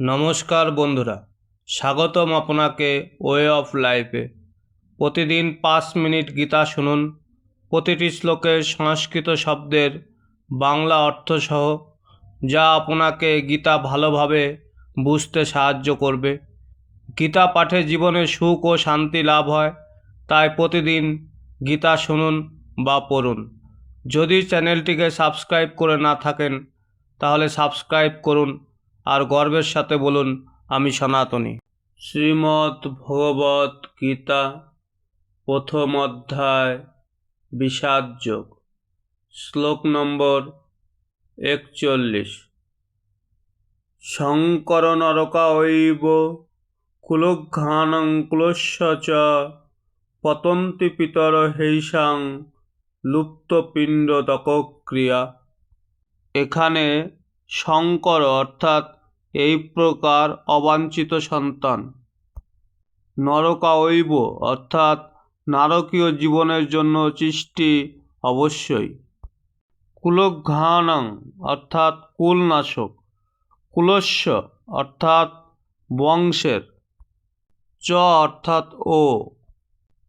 নমস্কার বন্ধুরা, স্বাগতম আপনাকে ওয়ে অফ লাইফে প্রতিদিন পাঁচ মিনিট গীতা শুনুন। প্রতিটি শ্লোকের সংস্কৃত শব্দের বাংলা অর্থসহ, যা আপনাকে গীতা ভালোভাবে বুঝতে সাহায্য করবে। গীতা পাঠে জীবনে সুখ ও শান্তি লাভ হয়, তাই প্রতিদিন গীতা শুনুন বা পড়ুন। যদি চ্যানেলটিকে সাবস্ক্রাইব করে না থাকেন, তাহলে সাবস্ক্রাইব করুন। আর গর্বের সাথে বলুন, আমি সনাতনী। শ্রীমদ্ ভগবত গীতা, প্রথম অধ্যায়, বিষাদ যোগ, শ্লোক নম্বর একচল্লিশ। শঙ্কর নরকা ঐব কুলস্য চ, পতন্তি পিতর হৈসাং লুপ্তপিণ্ড ক্রিয়া এখানে শঙ্কর অর্থাৎ এই প্রকার অবাঞ্ছিত সন্তান। নরকায়ৈব অর্থাৎ নারকীয় জীবনের জন্য সৃষ্টি অবশ্যই। কুলঘ্রাণাং অর্থাৎ কুলনাশক। কুলস্য, অর্থাৎ বংশের। চ, অর্থাৎ ও।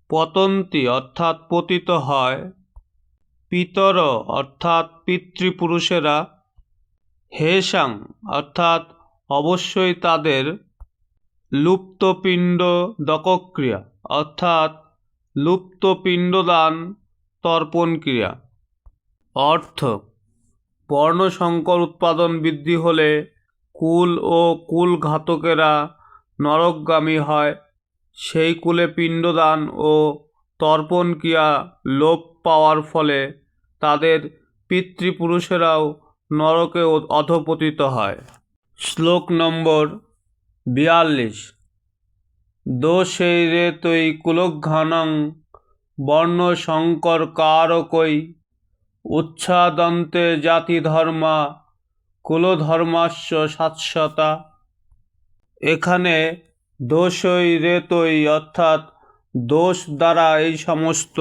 পতন্তি, অর্থাৎ পতিত হয়। পিতর, অর্থাৎ পিতৃপুরুষেরা। হেসাং, অর্থাৎ অবশ্যই তাদের লুপ্তপিণ্ড দকক্রিয়া, অর্থাৎ লুপ্তপিণ্ডদান তর্পণ ক্রিয়া অর্থ বর্ণসংকর উৎপাদন বৃদ্ধি হলে কুল ও কুল ঘাতকেরা নরকগামী হয়, সেই কুলে পিণ্ডদান ও তর্পণ ক্রিয়া লোপ পাওয়ার ফলে তাদের পিতৃপুরুষেরাও নরকে অধপতিত হয়। শ্লোক নম্বর বিয়াল্লিশ। দোষেই রে তৈ কুলঘ্রাণং বর্ণ শঙ্কর কারকই উচ্ছাদন্তে জাতি ধর্মা কুলধর্মাস্য শাশ্বতা এখানে দোষই রেতই অর্থাৎ দোষ দ্বারা এই সমস্ত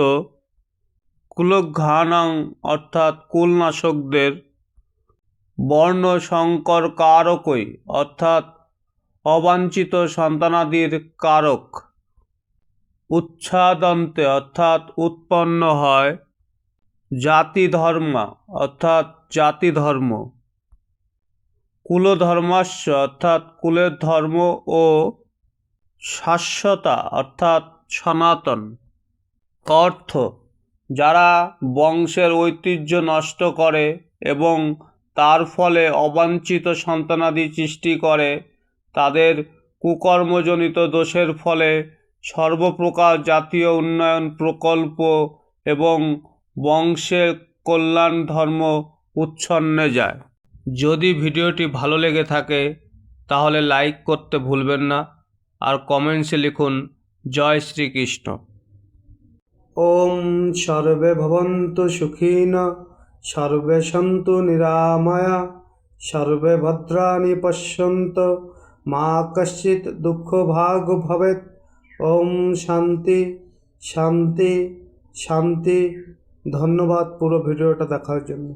কুলঘ্রাণাং অর্থাৎ কুলনাশকদের বর্ণ সংকর কারকই অর্থাৎ অবাঞ্ছিত সন্তানাদির কারক। উচ্ছাদন্তে, অর্থাৎ উৎপন্ন হয় জাতি ধর্মা অর্থাৎ জাতি ধর্ম কুলধর্মাস্য অর্থাৎ কুলের ধর্ম ও শাশ্বতা, অর্থাৎ সনাতন। অর্থ, যারা বংশের ঐতিহ্য নষ্ট করে এবং তার ফলে অবাঞ্ছিত সন্তানাদি সৃষ্টি করে। তাদের কুকর্মজনিত দোষের ফলে সর্বপ্রকার জাতীয় উন্নয়ন প্রকল্প এবং বংশের কল্যাণ ধর্ম উচ্ছন্নে যায়। যদি ভিডিওটি ভালো লেগে থাকে, তাহলে লাইক করতে ভুলবেন না আর কমেন্টসে লিখুন, জয় শ্রীকৃষ্ণ। ওম সর্বে ভবন্ত সুখীন। সর্বে সন্তু নিরাময়া, সর্বে ভদ্রাণী পশ্যন্ত, মা কশ্চিত দুঃখ ভাগ ভবেত ওম শান্তি শান্তি শান্তি। ধন্যবাদ পুরো ভিডিওটা দেখার জন্য।